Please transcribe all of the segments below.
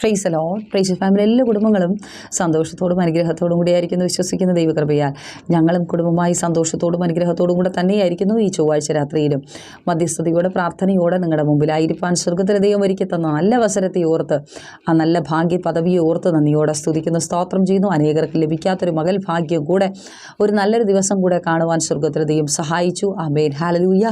Price hello price family എല്ലാ കുടുംബങ്ങളും സന്തോഷത്തോടും അനുഗ്രഹത്തോടും കൂടി ആയിരിക്കുന്നു വിശ്വസിക്കുന്ന ദൈവകൃപയാൽ. ഞങ്ങളും കുടുംബമായി സന്തോഷത്തോടും അനുഗ്രഹത്തോടും കൂടെ തന്നെയായിരിക്കുന്നു ഈ ചൊവ്വാഴ്ച രാത്രിയിലും. മധ്യസ്ഥതയോടെ പ്രാർത്ഥനയോടെ നിങ്ങളുടെ മുമ്പിലായിരിക്കാൻ സ്വർഗത്തിലെ ദൈവം ഒരുക്കി തന്ന നല്ല അവസരത്തെ ഓർത്ത് ആ നല്ല ഭാഗ്യ പദവിയെ ഓർത്ത് നന്ദിയോടെ സ്തുതിക്കുന്നു. സ്തോത്രം ചെയ്യുന്നു. അനേകർക്ക് ലഭിക്കാത്തൊരു മകൽ ഭാഗ്യം കൂടെ ഒരു നല്ലൊരു ദിവസം കൂടെ കാണുവാൻ സ്വർഗത്തിലെ ദൈവം സഹായിച്ചു. അമേൻ ഹാലലൂയ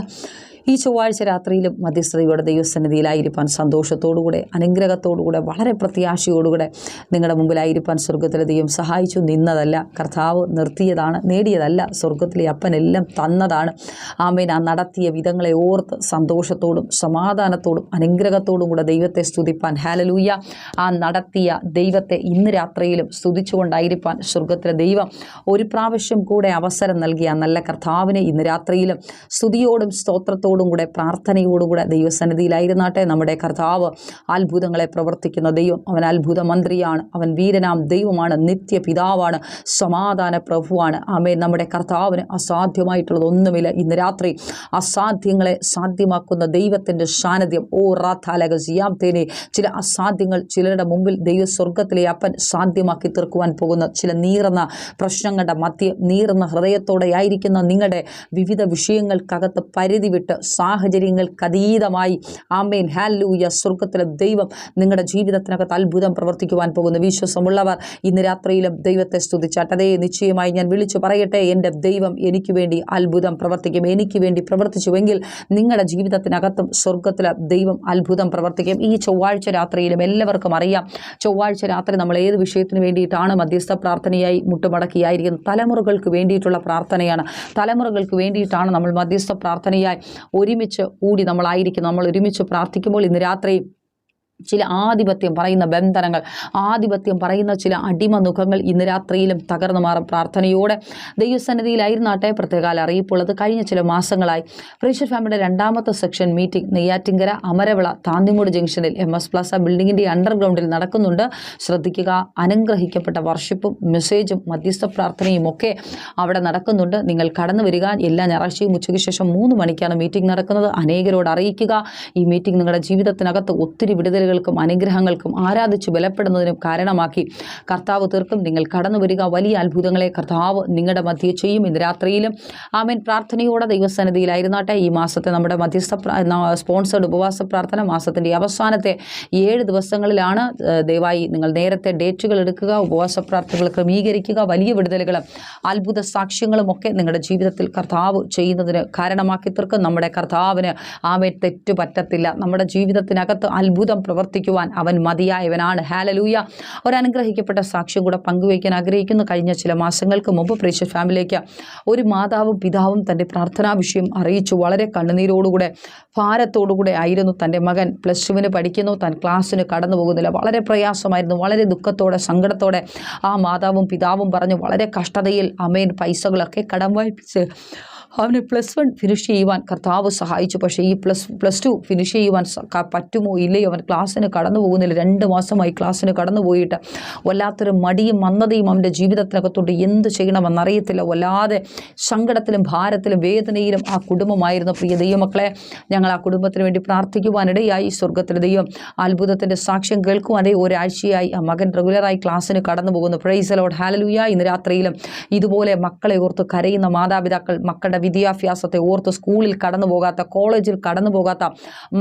ഈ ചൊവ്വാഴ്ച രാത്രിയിലും മധ്യസ്ഥതയോടെ ദൈവസന്നിധിയിലായിരിക്കാൻ സന്തോഷത്തോടുകൂടെ അനുഗ്രഹത്തോടുകൂടെ വളരെ പ്രത്യാശയോടുകൂടെ നിങ്ങളുടെ മുമ്പിലായിരിക്കാൻ സ്വർഗത്തിലെ ദൈവം സഹായിച്ചു നിന്നതല്ല. കർത്താവ് നിർത്തിയതാണ് നേടിയതല്ല. സ്വർഗത്തിലെ അപ്പനെല്ലാം തന്നതാണ്. ആമേൻ. ആ നടത്തിയ വിധങ്ങളെ ഓർത്ത് സന്തോഷത്തോടും സമാധാനത്തോടും അനുഗ്രഹത്തോടും കൂടെ ദൈവത്തെ സ്തുതിപ്പാൻ. ഹാലലൂയ ആ നടത്തിയ ദൈവത്തെ ഇന്ന് രാത്രിയിലും സ്തുതിച്ചുകൊണ്ടായിരിക്കാൻ സ്വർഗത്തിലെ ദൈവം ഒരു പ്രാവശ്യം കൂടെ അവസരം നൽകിയ നല്ല കർത്താവിനെ ഇന്ന് രാത്രിയിലും സ്തുതിയോടും സ്തോത്രത്തോടും കൂടെ പ്രാർത്ഥനയോടും കൂടെ ദൈവസന്നിധിയിലായിരുന്നാട്ടെ. നമ്മുടെ കർത്താവ് അത്ഭുതങ്ങളെ പ്രവർത്തിക്കുന്ന ദൈവം. അവൻ അത്ഭുത മന്ത്രിയാണ് അവൻ വീരനാം ദൈവമാണ്. നിത്യ പിതാവാണ് സമാധാന പ്രഭുവാണ്. ആമേ നമ്മുടെ കർത്താവിന് അസാധ്യമായിട്ടുള്ളത് ഒന്നുമില്ല. ഇന്ന് രാത്രി അസാധ്യങ്ങളെ സാധ്യമാക്കുന്ന ദൈവത്തിന്റെ സാന്നിധ്യം. ഓ റാഥാലക സിയാംതേനെ ചില അസാധ്യങ്ങൾ ചിലരുടെ മുമ്പിൽ ദൈവ സ്വർഗത്തിലെ അപ്പൻ സാധ്യമാക്കി തീർക്കുവാൻ പോകുന്ന ചില നീറുന്ന പ്രശ്നങ്ങളുടെ മധ്യ നീറുന്ന ഹൃദയത്തോടെയായിരിക്കുന്ന നിങ്ങളുടെ വിവിധ വിഷയങ്ങൾക്കകത്ത് പരിധി വിട്ട് സാഹചര്യങ്ങൾക്കതീതമായി. ആമേൻ. ഹാലൂയ സ്വർഗത്തിലെ ദൈവം നിങ്ങളുടെ ജീവിതത്തിനകത്ത് അത്ഭുതം പ്രവർത്തിക്കുവാൻ പോകുന്ന. വിശ്വാസമുള്ളവർ ഇന്ന് രാത്രിയിലും ദൈവത്തെ സ്തുതിച്ചാട്ടതേ നിശ്ചയമായി ഞാൻ വിളിച്ചു പറയട്ടെ. എന്റെ ദൈവം എനിക്ക് വേണ്ടി അത്ഭുതം പ്രവർത്തിക്കും. എനിക്ക് വേണ്ടി പ്രവർത്തിച്ചുവെങ്കിൽ നിങ്ങളുടെ ജീവിതത്തിനകത്തും സ്വർഗത്തിലെ ദൈവം അത്ഭുതം പ്രവർത്തിക്കും. ഈ ചൊവ്വാഴ്ച രാത്രിയിലും എല്ലാവർക്കും അറിയാം. ചൊവ്വാഴ്ച രാത്രി നമ്മൾ ഏത് വിഷയത്തിന് വേണ്ടിയിട്ടാണ് മധ്യസ്ഥ പ്രാർത്ഥനയായി മുട്ടുമടക്കിയായിരിക്കുന്നത്? തലമുറകൾക്ക് വേണ്ടിയിട്ടുള്ള പ്രാർത്ഥനയാണ്. തലമുറകൾക്ക് വേണ്ടിയിട്ടാണ് നമ്മൾ മധ്യസ്ഥ പ്രാർത്ഥനയായി ഒരുമിച്ച് കൂടി നമ്മളായിരിക്കും. നമ്മൾ ഒരുമിച്ച് പ്രാർത്ഥിക്കുമ്പോൾ ഇന്ന് രാത്രി ചില ആധിപത്യം പറയുന്ന ബന്ധനങ്ങൾ ആധിപത്യം പറയുന്ന ചില അടിമ മുഖങ്ങൾ ഇന്ന് രാത്രിയിലും തകർന്നു മാറും. പ്രാർത്ഥനയോടെ ദൈവസന്നിധിയിലായിരുന്നാട്ടെ പ്രത്യേകാല അറിയിപ്പുള്ളത്. കഴിഞ്ഞ ചില മാസങ്ങളായി ഫ്രീഷർ ഫാമിലിയുടെ രണ്ടാമത്തെ സെക്ഷൻ മീറ്റിംഗ് നെയ്യാറ്റിങ്കര അമരവിള താന്തിമൂട് ജംഗ്ഷനിൽ എം എസ് പ്ലാസ ബിൽഡിങ്ങിന്റെ അണ്ടർഗ്രൗണ്ടിൽ നടക്കുന്നുണ്ട്. ശ്രദ്ധിക്കുക അനുഗ്രഹിക്കപ്പെട്ട വർഷിപ്പും മെസ്സേജും മധ്യസ്ഥ പ്രാർത്ഥനയും ഒക്കെ അവിടെ നടക്കുന്നുണ്ട്. നിങ്ങൾ കടന്നു വരിക. എല്ലാ ഞായറാഴ്ചയും ഉച്ചയ്ക്ക് ശേഷം മൂന്ന് മണിക്കാണ് മീറ്റിംഗ് നടക്കുന്നത്. അനേകരോട് അറിയിക്കുക. ഈ മീറ്റിംഗ് നിങ്ങളുടെ ജീവിതത്തിനകത്ത് ഒത്തിരി വിടുതലുകൾക്കും അനുഗ്രഹങ്ങൾക്കും ആരാധിച്ചു ബലപ്പെടുന്നതിനും കാരണമാക്കി കർത്താവ് തീർക്കും. നിങ്ങൾ കടന്നു വരിക. വലിയ അത്ഭുതങ്ങളെ കർത്താവ് നിങ്ങളുടെ മധ്യേ ചെയ്യും. ഇന്ന് രാത്രിയിലും ആമേൻ. പ്രാർത്ഥനയോടെ ദൈവസന്നിധിയിലായിരുന്നാട്ടെ. ഈ മാസത്തെ നമ്മുടെ മധ്യസ്ഥ സ്പോൺസേഡ് ഉപവാസ പ്രാർത്ഥന മാസത്തിന്റെ അവസാനത്തെ ഏഴ് ദിവസങ്ങളിലാണ് ദയവായി നിങ്ങൾ നേരത്തെ ഡേറ്റുകൾ എടുക്കുക ഉപവാസ പ്രാർത്ഥനകൾ ക്രമീകരിക്കുക വലിയ വിടുതലുകളും അത്ഭുത സാക്ഷ്യങ്ങളും ഒക്കെ നിങ്ങളുടെ ജീവിതത്തിൽ കർത്താവ് ചെയ്യുന്നതിന് കാരണമാക്കി തീർക്കും. നമ്മുടെ കർത്താവിന് ആമേ തെറ്റു പറ്റത്തില്ല നമ്മുടെ ജീവിതത്തിനകത്ത് അത്ഭുതം പ്രവർത്തിക്കുവാൻ അവൻ മതിയായവനാണ്. ഹാലലൂയ ഒരു അനുഗ്രഹിക്കപ്പെട്ട സാക്ഷ്യം കൂടെ പങ്കുവയ്ക്കാൻ ആഗ്രഹിക്കുന്നു. കഴിഞ്ഞ ചില മാസങ്ങൾക്ക് മുമ്പ് പ്രേക്ഷ ഫാമിലിക്ക് ഒരു മാതാവും പിതാവും തന്റെ പ്രാർത്ഥനാ വിഷയം അറിയിച്ചു. വളരെ കണ്ണുനീരോടുകൂടെ ഭാരത്തോടുകൂടെ ആയിരുന്നു തന്റെ മകൻ. പ്ലസ് ടുവിന് പഠിക്കുന്നു. താൻ ക്ലാസ്സിന് കടന്നു പോകുന്നില്ല. വളരെ പ്രയാസമായിരുന്നു. വളരെ ദുഃഖത്തോടെ സങ്കടത്തോടെ ആ മാതാവും പിതാവും പറഞ്ഞു വളരെ കഷ്ടതയിൽ അമ്മയൻ പൈസകളൊക്കെ കടം വായിപ്പിച്ച് അവന് പ്ലസ് വൺ ഫിനിഷ് ചെയ്യുവാൻ കർത്താവ് സഹായിച്ചു. പക്ഷേ ഈ പ്ലസ് പ്ലസ് ടു ഫിനിഷ് ചെയ്യുവാൻ പറ്റുമോ ഇല്ലയോ? അവൻ ക്ലാസ്സിന് കടന്നു പോകുന്നില്ല. രണ്ട് മാസമായി ക്ലാസ്സിന് കടന്നു പോയിട്ട് വല്ലാത്തൊരു മടിയും മന്ദതയും അവന്റെ ജീവിതത്തിനകത്തോട്ട് എന്ത് ചെയ്യണമെന്നറിയത്തില്ല വല്ലാതെ സങ്കടത്തിലും ഭാരത്തിലും വേദനയിലും ആ കുടുംബമായിരുന്നു. പ്രിയ ദൈവമക്കളെ ഞങ്ങൾ ആ കുടുംബത്തിന് വേണ്ടി പ്രാർത്ഥിക്കുവാനിടയായി. സ്വർഗത്തിലെ ദൈവം അത്ഭുതത്തിന്റെ സാക്ഷ്യം കേൾക്കുവാനേ ഒരാഴ്ചയായി. ആ മകൻ റെഗുലറായി ക്ലാസ്സിന് കടന്നു പോകുന്നു. പ്രൈസലോട് ഹാലലുയ ഇന്ന് രാത്രിയിലും ഇതുപോലെ മക്കളെ ഓർത്ത് കരയുന്ന മാതാപിതാക്കൾ മക്കളുടെ വിദ്യാഭ്യാസത്തെ ഓർത്ത് സ്കൂളിൽ കടന്നു പോകാത്ത കോളേജിൽ കടന്നു പോകാത്ത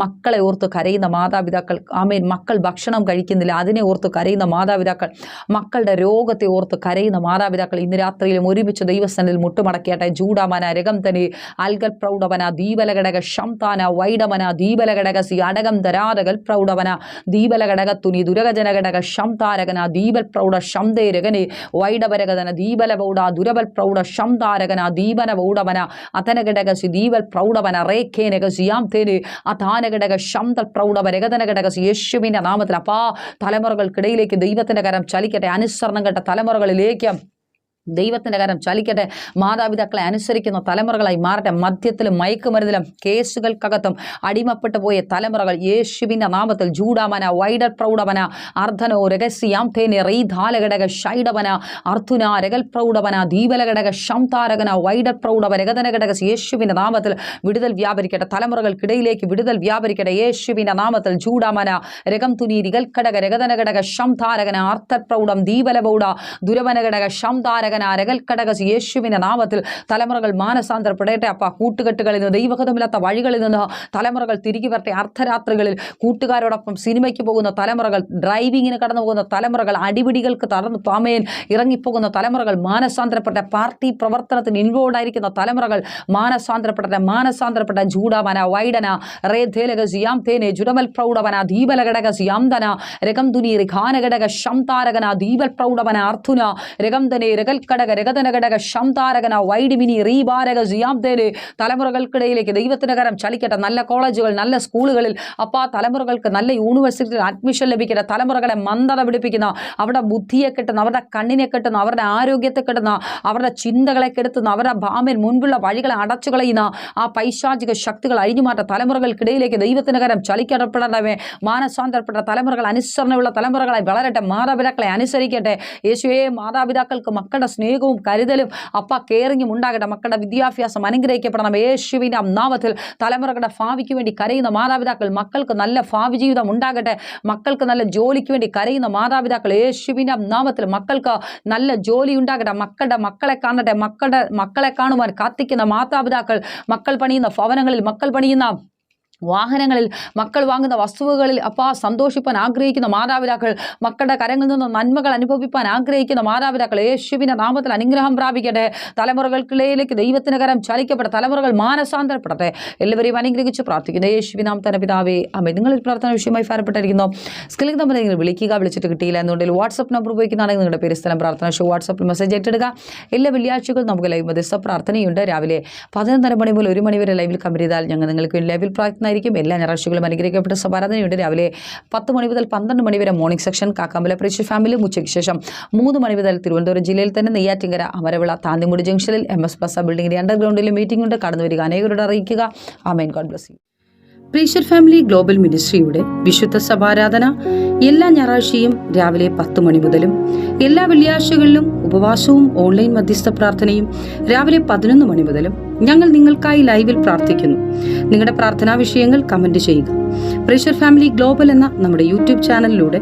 മക്കളെ ഓർത്ത് കരയുന്ന മാതാപിതാക്കൾ ആമേൻ. മക്കൾ ഭക്ഷണം കഴിക്കുന്നില്ല. അതിനെ ഓർത്ത് കരയുന്ന മാതാപിതാക്കൾ മക്കളുടെ രോഗത്തെ ഓർത്ത് കരയുന്ന മാതാപിതാക്കൾ ഇന്ന് രാത്രിയിലും ഒരുമിച്ച് ദൈവസ്ഥാനിൽ മുട്ടുമടക്കിയാട്ടെ. ജൂഡാമന രകം തനി അൽഗൽ പ്രൗഢവന ദീപലഘടക ശംതാന വൈഡമന ദീപലഘടക സി അടകം തരാതകൽ പ്രൗഢവന ദീപലഘടക തുനി ദുരകജനഘടക ശംതാരകന ദീപൽ പ്രൗഢ ശംതേ രകനെ വൈഡവരകതന ദീപല പൗഢ ദുരബൽ പ്രൗഢ ശംതാരകന ദീപന പൗഢവന അതനഘടകസി ദീപൽ പ്രൗഢവന റേഖേനകസി യാം തേന് അതാനഘടക ശംതൽ പ്രൗഢവരകതനഘടകസി യേശുവിന്റെ നാമത്തിൽ അപ്പാ തലമുറകൾക്കിടയിലേക്ക് ദൈവത്തിന്റെ കരം ചലിക്കട്ടെ. അനുസരണം കേട്ട തലമുറകളിലേക്ക് ദൈവത്തിന്റെ കരം ചലിക്കട്ടെ. മാതാപിതാക്കളെ അനുസരിക്കുന്ന തലമുറകളായി മാറട്ടെ. മദ്യത്തിലും മയക്കുമരുന്നിലും കേസുകൾക്കകത്തും അടിമപ്പെട്ടു പോയ തലമുറകൾ യേശുവിന്റെ നാമത്തിൽ ജൂഡാമന വൈഡർ പ്രൗഢവന അർദ്ധനോ രഹസ്യാം തേനെ റീധാലഘടക ഷൈഡവന അർത്തുന രകൽ പ്രൗഢവന ദീപലഘടക ശംതാരകന വൈഡർ പ്രൗഢവ രഗതനഘടക യേശുവിന്റെ നാമത്തിൽ വിടുതൽ വ്യാപരിക്കട്ടെ. തലമുറകൾക്കിടയിലേക്ക് വിടുതൽ വ്യാപരിക്കട്ടെ. യേശുവിന്റെ നാമത്തിൽ ജൂഡാമന രകം തുനി റികൽഘടക രഗതനഘടക ശംതാരകന അർത്ഥപ്രൗഢം ദീപലപൗഢ ദുരവനഘടക ശംതാരകന രകൽക്കടക യേശുവിന്റെ നാമത്തിൽ തലമുറകൾ മാനസാന്തരപ്പെടട്ടെ അപ്പ. കൂട്ടുകെട്ടുകളിൽ നിന്ന് ദൈവഗതമില്ലാത്ത വഴികളിൽ നിന്ന് തലമുറകൾ തിരികെ വരട്ടെ. അർദ്ധരാത്രികളിൽ കൂട്ടുകാരോടൊപ്പം സിനിമയ്ക്ക് പോകുന്ന തലമുറകൾ ഡ്രൈവിങ്ങിന് കടന്നു പോകുന്ന തലമുറകൾ അടിപിടികൾക്ക് തടർന്ന് പാമയിൽ ഇറങ്ങിപ്പോകുന്ന തലമുറകൾ മാനസാന്തരപ്പെട്ട പാർട്ടി പ്രവർത്തനത്തിന് ഇൻവോൾഡ് ആയിരിക്കുന്ന തലമുറകൾ മാനസാന്തരപ്പെട്ട മാനസാന്തരപ്പെട്ട ജൂഡാമന വൈഡന റേ ധേലകസ് യാം തേനെ ജുഡമൽ പ്രൗഢവന ദീപലഘടക സിയാംതന രകം തുനി ഖാനഘടക ശംതാരകന ദീപൽ പ്രൗഢവന അർത്ഥുന രകം തനെ രകൽക്കടക രഗതനഘടക ശംതാരകന വൈഡിമിനി റീബാരക തേനെ തലമുറകൾക്കിടയിലേക്ക് ദൈവത്തിന്റെ കരം ചലിക്കട്ടെ. നല്ല കോളേജുകൾ നല്ല സ്കൂളുകളിൽ അപ്പോൾ ആ തലമുറകൾക്ക് നല്ല യൂണിവേഴ്സിറ്റിയിൽ അഡ്മിഷൻ ലഭിക്കട്ടെ. തലമുറകളെ മന്ദത പിടിപ്പിക്കുന്ന അവരുടെ ബുദ്ധിയെ കെട്ടുന്ന അവരുടെ കണ്ണിനെ കെട്ടുന്ന അവരുടെ ആരോഗ്യത്തെ കെട്ടുന്ന അവരുടെ ചിന്തകളെ കെടുത്തുന്ന അവരുടെ ഭാമൻ മുൻപുള്ള വഴികളെ അടച്ചു കളയുന്ന ആ പൈശാചിക ശക്തികൾ അഴിഞ്ഞുമാറ്റ തലമുറകൾക്കിടയിലേക്ക് ദൈവത്തിന്റെ കരം ചലിക്കപ്പെടണമേ. മാനസാന്തരപ്പെട്ട തലമുറകൾ അനുസരണയുള്ള തലമുറകളായി വളരട്ടെ. മാതാപിതാക്കളെ അനുസരിക്കട്ടെ. യേശുവേ മാതാപിതാക്കൾക്ക് മക്കളുടെ സ്നേഹവും കരുതലും അപ്പ കെയറിങ്ങും ഉണ്ടാകട്ടെ. മക്കളുടെ വിദ്യാഭ്യാസം അനുഗ്രഹിക്കപ്പെടണം. യേശുവിന്റെ നാമത്തിൽ തലമുറകളുടെ ഭാവിക്ക് വേണ്ടി കരയുന്ന മാതാപിതാക്കൾ മക്കൾക്ക് നല്ല ഭാവി ജീവിതം ഉണ്ടാകട്ടെ. മക്കൾക്ക് നല്ല ജോലിക്ക് വേണ്ടി കരയുന്ന മാതാപിതാക്കൾ യേശുവിന്റെ നാമത്തിൽ മക്കൾക്ക് നല്ല ജോലി ഉണ്ടാകട്ടെ. മക്കളുടെ മക്കളെ കാണട്ടെ. മക്കളുടെ മക്കളെ കാണുവാൻ കാത്തിക്കുന്ന മാതാപിതാക്കൾ മക്കൾ പണിയുന്ന ഭവനങ്ങളിൽ മക്കൾ പണിയുന്ന വാഹനങ്ങളിൽ മക്കൾ വാങ്ങുന്ന വസ്തുവകളിൽ അപ്പാ സന്തോഷിപ്പാൻ ആഗ്രഹിക്കുന്ന മാതാപിതാക്കൾ മക്കളുടെ കരങ്ങളിൽ നിന്ന് നന്മകൾ അനുഭവിപ്പാൻ ആഗ്രഹിക്കുന്ന മാതാപിതാക്കൾ യേശുവിന്റെ നാമത്തിൽ അനുഗ്രഹം പ്രാപിക്കട്ടെ. തലമുറകൾക്കിടയിലേക്ക് ദൈവത്തിന് കരം ചലിക്കപ്പെട്ട തലമുറകൾ മാനസാന്തരപ്പെടട്ടെ. എല്ലാവരെയും അനുഗ്രഹിച്ച് പ്രാർത്ഥിക്കുന്നു. യേശുവിനാം തന്നെ പിതാവേ അമ്മ നിങ്ങളിൽ പ്രാർത്ഥന വിഷയമായി ഫലപ്പെട്ടിരിക്കുന്നു സ്കില്ലിംഗ് നമ്പർ നിങ്ങൾ വിളിക്കുക വിളിച്ചിട്ട് കിട്ടിയില്ല എന്നുണ്ടെങ്കിൽ വാട്സപ്പ് നമ്പർ ഉപയോഗിക്കുന്നതാണെങ്കിൽ നിങ്ങളുടെ പേര് സ്ഥലം പ്രാർത്ഥന ഷോ വാട്സപ്പിൽ മെസ്സേജ് ഏറ്റെടുക്കുക എല്ലാ വെള്ളിയാഴ്ചകളും നമുക്ക് ലൈവ് മധ്യസ്ഥ പ്രാർത്ഥനയുണ്ട്. രാവിലെ പതിനൊന്നര മണി മുതൽ ഒരു മണി വരെ ലൈവിൽ കമ്പനി ചെയ്താൽ ഞങ്ങൾ നിങ്ങൾക്ക് ലൈവിൽ പ്രാർത്ഥന ആയിരിക്കും. എല്ലാ ഞായറാഴ്ചകളും അനുഗ്രഹിക്കപ്പെട്ട സഭാരാധനയുണ്ട് രാവിലെ പത്ത് മണി മുതൽ പന്ത്രണ്ട് മണി വരെ morning section Kakkampala preach family ഉച്ചയ്ക്ക് ശേഷം മൂന്ന് മണി മുതൽ തിരുവനന്തപുരം ജില്ലയിൽ തന്നെ നെയ്യാറ്റിങ്കര അമരവിള താന്തിമുടി ജംഗ്ഷനിൽ എം എസ് പ്ലസ ബിൽഡിംഗിന്റെ അണ്ടർഗ്രൗണ്ടിൽ മീറ്റിംഗ് ഉണ്ട്. കടന്നു വരിക. അനേകരോട് അറിയിക്കുക. ഗോഡ് പ്രീഷർ ഫാമിലി ഗ്ലോബൽ മിനിസ്ട്രിയുടെ വിശുദ്ധ സഭാരാധന എല്ലാ ഞായറാഴ്ചയും രാവിലെ പത്ത് മണി മുതലും എല്ലാ വെള്ളിയാഴ്ചകളിലും ഉപവാസവും ഓൺലൈൻ മധ്യസ്ഥ പ്രാർത്ഥനയും രാവിലെ പതിനൊന്ന് മണി മുതലും ഞങ്ങൾ നിങ്ങൾക്കായി ലൈവിൽ പ്രാർത്ഥിക്കുന്നു. നിങ്ങളുടെ പ്രാർത്ഥനാ വിഷയങ്ങൾ കമന്റ് ചെയ്യുക. പ്രഷർ ഫാമിലി ഗ്ലോബൽ എന്ന നമ്മുടെ യൂട്യൂബ് ചാനലിലൂടെ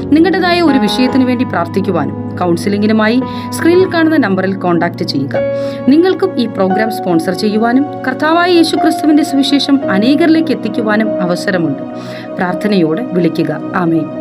നിങ്ങളുടേതായ ഒരു വിഷയത്തിനു വേണ്ടി പ്രാർത്ഥിക്കുവാനും കൗൺസിലിംഗിനുമായി സ്ക്രീനിൽ കാണുന്ന നമ്പറിൽ കോൺടാക്ട് ചെയ്യുക. നിങ്ങൾക്കും ഈ പ്രോഗ്രാം സ്പോൺസർ ചെയ്യുവാനും കർത്താവായ യേശുക്രിസ്തുവിന്റെ സുവിശേഷം അനേകരിലേക്ക് എത്തിക്കുവാനും അവസരമുണ്ട്. പ്രാർത്ഥനയോടെ വിളിക്കുക. ആമേൻ.